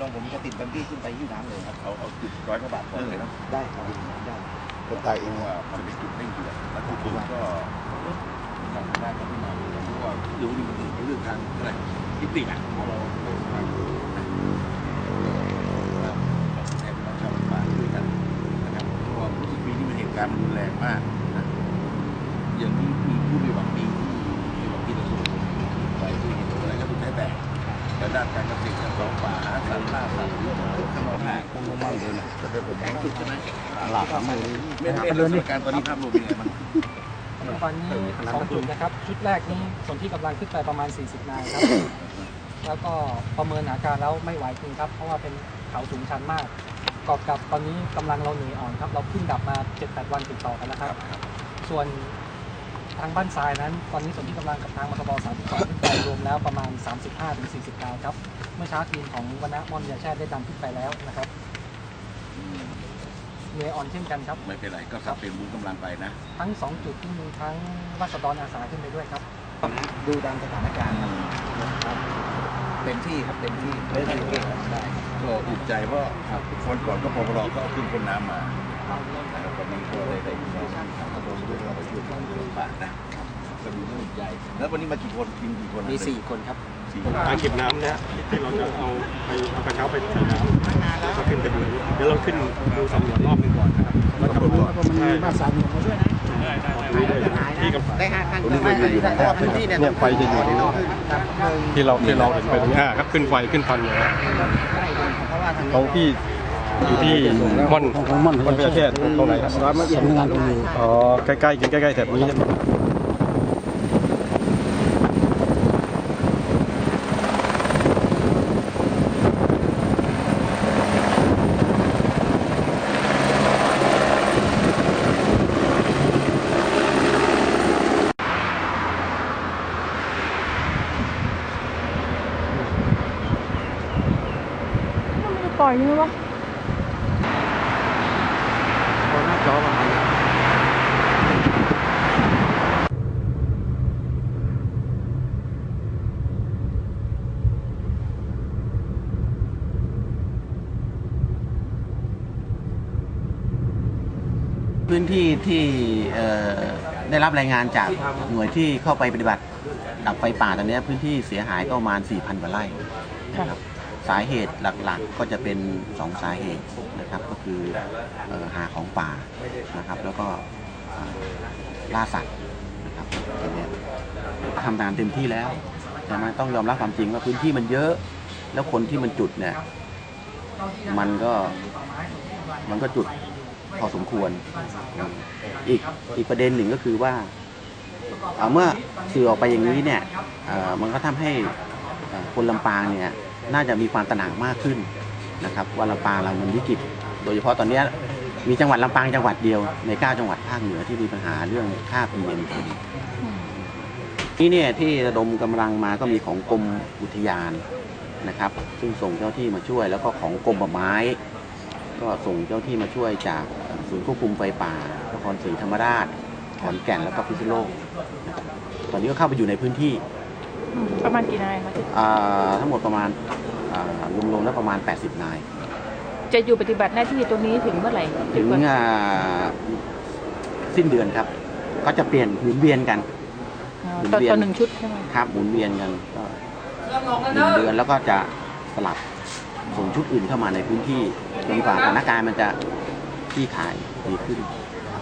ลองผมจะติดบังกี้ขึ้นไปที่น้ำเลยครับเอาเอาจุดร้อยกว่าบาทก่อนเลยนะได้ครับได้คนตายเองเพราะว่ามันเป็นจุดเร่งด่วนแล้วทุกคนก็ทำได้ก็ที่มาเพราะว่าเรื่องนี้มันเป็นเรื่องทางอะไรเทคนิคอะเรา หน้าคงมาเลยนะจะเป็นผมแข็งสุดใช่ไหมหลับมือไม่ได้เป็นสถานการตอนนี้ภาพรวมเป็นไงบ้างตอนนี้สองจุดนะครับ ชุดแรกนี้ส่วนที่กำลังขึ้นไปประมาณ 40 นายครับ แล้วก็ประเมินอาการแล้วไม่ไหวจริงครับ เพราะว่าเป็นเขาสูงชันมากกอบกับตอนนี้กำลังเราหนีอ่อนครับ เราขึ้นดับมา 7-8 วันติดต่อกันแล้วครับ ส่วน ทางบ้านทรายนั้น ตอนนี้ส่วนที่กำลังกับทางมทบ32ขึ้นไปรวมแล้วประมาณ 35-40นายครับ เมื่อเช้าทีมของวณมอนยาแช่ได้ดำขึ้นไปแล้วนะครับเหนื่อยอ่อนเช่นกันครับ ไม่เป็นไรก็สับเป็นบุญกำลังไปนะ ทั้งสองจุดที่มีทั้งรัษฎรอาสาขึ้นไปด้วยครับ ดูตามสถานการณ์ครับเต็มที่ครับเต็มที่ไม่ได้เก่งได้ก็อุ่นใจเพราะคนก่อนก็พอรอก็เอาขึ้นคนน้ำมา นะครับวันนี้ก็ได้ได้พี่น้องทางตำรวจด้วยเราไปช่วยกันลำบากนะก็ดูน่าสนใจแล้ววันนี้มากี่คนทีมกี่คนมีสี่คนครับสี่อางเก็บน้ำนี่ยที่เราจะเอาไปเอากระเช้าไปใส่น้ำแล้วก็ขึ้นไปดูเดี๋ยวเราขึ้นดูสำรวจรอบหนึงก่อนนะครับแล้วก็มันมีบ้านสามหมู่ด้วยนะดูได้ที่กับได้ห้าขั้นตรงนี้มันจะอยู่ในเพราะว่าพื้นที่เนี่ยไฟจะอยู่ในนอกที่เราที่เราเห็นไปตรงนี้ครับขึ้นไฟขึ้นพันเนี่ยนะเพราะว่าทางตรงที่ อยู่ที่ม่อนของม่อนม่อนพญาแค่ตรงไหนครับร้านมาสำนักงานตรงนี้อ๋อใกล้ๆกินใกล้ๆแถบนี้ใช่ไหมมันจะปล่อยนี่วะ พื้นที่ที่ได้รับรายงานจากหน่วยที่เข้าไปปฏิบัติดับไฟป่าตอนนี้พื้นที่เสียหายก็ประมาณ 4,000กว่าไร่นะครับสาเหตุหลักๆก็จะเป็น 2 สาเหตุนะครับก็คืออหาของป่านะครับแล้วก็ล่าสัตว์นะครับทำงานเต็มที่แล้วแต่มันต้องยอมรับความจริงว่าพื้นที่มันเยอะ แล้วคนที่มันจุดเนี่ยมันก็มันก็จุด พอสมควร อีกอีกประเด็นหนึ่งก็คือว่าเมื่อสื่อออกไปอย่างนี้เนี่ยมันก็ทำให้คนลำปางเนี่ยน่าจะมีความตระหนักมากขึ้นนะครับว่าลำปางเรามันวิกฤต โดยเฉพาะตอนนี้มีจังหวัดลำปางจังหวัดเดียวใน 9 จังหวัดภาคเหนือที่มีปัญหาเรื่องค่า PM นี่เนี่ยที่ระดมกำลังมาก็มีของกรมอุทยานนะครับ ซึ่งส่งเจ้าที่มาช่วยแล้วก็ของกรมป่าไม้ ก็ส่งเจ้าที่มาช่วยจาก ศูนย์ควบคุมไฟป่านครศรีธรรมราชขอนแก่นแล้วก็พิษณุโลกนะครับตอนนี้ก็เข้าไปอยู่ในพื้นที่อืมประมาณกี่นายคะอ่าทั้งหมดประมาณอ่ารวมๆแล้วประมาณ 80 นาย จะอยู่ปฏิบัติหน้าที่ตรงนี้ถึงเมื่อไหร่ถึงอ่าสิ้นเดือนครับ ก็จะเปลี่ยนหมุนเวียนกัน อ๋อหมุนต่อเวียนต่อหนึ่งชุดใช่ไหมครับหมุนเวียนกันก็หนึ่งเดือนแล้วก็จะสลับส่งชุดอื่นเข้ามาในพื้นที่จนกว่าสถานการณ์มันจะค ลี่คลายดีขึ้น